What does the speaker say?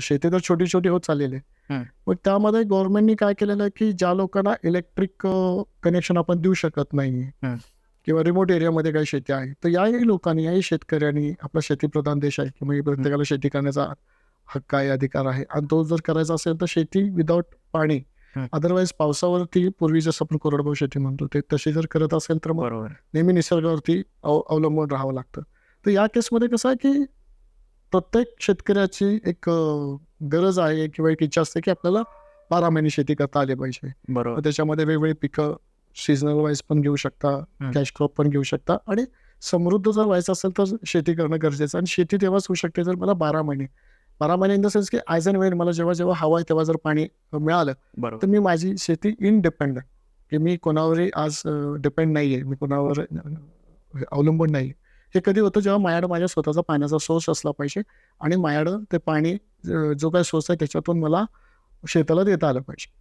शेती तर छोटी छोटी होत चाललेली आहे. मग त्यामध्ये गव्हर्नमेंटनी काय केलेलं आहे की ज्या लोकांना इलेक्ट्रिक कनेक्शन आपण देऊ शकत नाही. किंवा रिमोट एरियामध्ये काही शेती आहे तर याही लोकांनी याही शेतकऱ्यांनी आपला शेतीप्रधान देश आहे किंवा प्रत्येकाला शेती करण्याचा हक्क आहे अधिकार आहे आणि तो जर करायचा असेल तर शेती विदाऊट पाणी. अदरवाईज पावसावरती पूर्वी जसं आपण कोरडभाऊ शेती म्हणतो ते तशी जर करत असेल तर बरोबर नेहमी निसर्गावरती अव अवलंबून राहावं लागतं तर या केसमध्ये कसं आहे की प्रत्येक शेतकऱ्याची एक गरज आहे किंवा एक इच्छा असते की आपल्याला बारा महिने शेती करता आली पाहिजे. बरोबर. त्याच्यामध्ये वेगवेगळी पिकं सीझनल वाईज पण घेऊ शकता. कॅश क्रॉप पण घेऊ शकता आणि समृद्ध जर व्हायचं असेल तर शेती करणं गरजेचं. आणि शेती तेव्हाच होऊ शकते जर मला बारा महिने. बारा महिने इन द सेन्स की ॲज अँड वेळ मला जेव्हा जेव्हा हवं आहे तेव्हा जर पाणी मिळालं तर मी माझी शेती इनडिपेंडंट की मी कोणावरही आज डिपेंड नाही आहे मी कोणावर अवलंबून नाही हे कधी होतं जेव्हा माझ्याकडं माझ्या स्वतःचा पाण्याचा सोर्स असला पाहिजे आणि माझ्याकडं ते पाणी जो काही सोर्स आहे त्याच्यातून मला शेताला देता आलं पाहिजे.